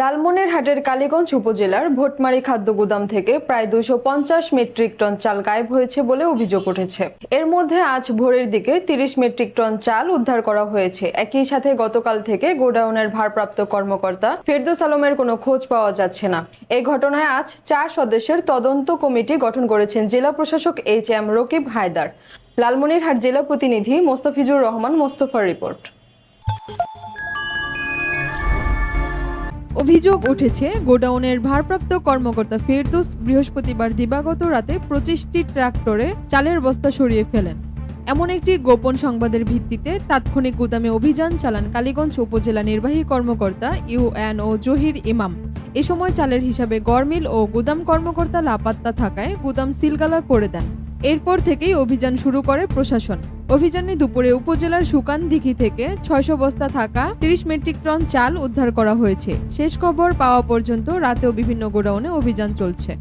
লালমনিরহাটের কালীগঞ্জ উপজেলার ভোটমারি খাদ্য গুদাম থেকে প্রায় দুশো পঞ্চাশ মেট্রিক টন চাল গায়েব হয়েছে বলে অভিযোগ উঠেছে। এর মধ্যে আজ ভোরের দিকে তিরিশ মেট্রিক টন চাল উদ্ধার করা হয়েছে। একই সাথে গতকাল থেকে গোডাউনের ভারপ্রাপ্ত কর্মকর্তা ফেরদৌস আলমের কোনো খোঁজ পাওয়া যাচ্ছে না। এই ঘটনায় আজ চার সদস্যের তদন্ত কমিটি গঠন করেছেন জেলা প্রশাসক এইচ এম রকিব হায়দার। লালমনিরহাট জেলা প্রতিনিধি মোস্তাফিজুর রহমান মোস্তফার রিপোর্ট। অভিযোগ উঠেছে, গোডাউনের ভারপ্রাপ্ত কর্মকর্তা ফেরদৌস বৃহস্পতিবার দিবাগত রাতে পঁচিশটি ট্রাক্টরে চালের বস্তা সরিয়ে ফেলেন। এমন একটি গোপন সংবাদের ভিত্তিতে তাৎক্ষণিক গুদামে অভিযান চালান কালীগঞ্জ উপজেলা নির্বাহী কর্মকর্তা ইউএন ও জহির ইমাম। এ সময় চালের হিসাবে গরমিল ও গুদাম কর্মকর্তা লাপাত্তা থাকায় গুদাম সিলগালা করে দেন। এরপর থেকেই অভিযান শুরু করে প্রশাসন। অভিযানে দুপুরে উপজেলার সুকান দিঘি থেকে ছয়শো বস্তা থাকা তিরিশ মেট্রিক টন চাল উদ্ধার করা হয়েছে। শেষ খবর পাওয়া পর্যন্ত রাতেও বিভিন্ন গোডাউনে অভিযান চলছে।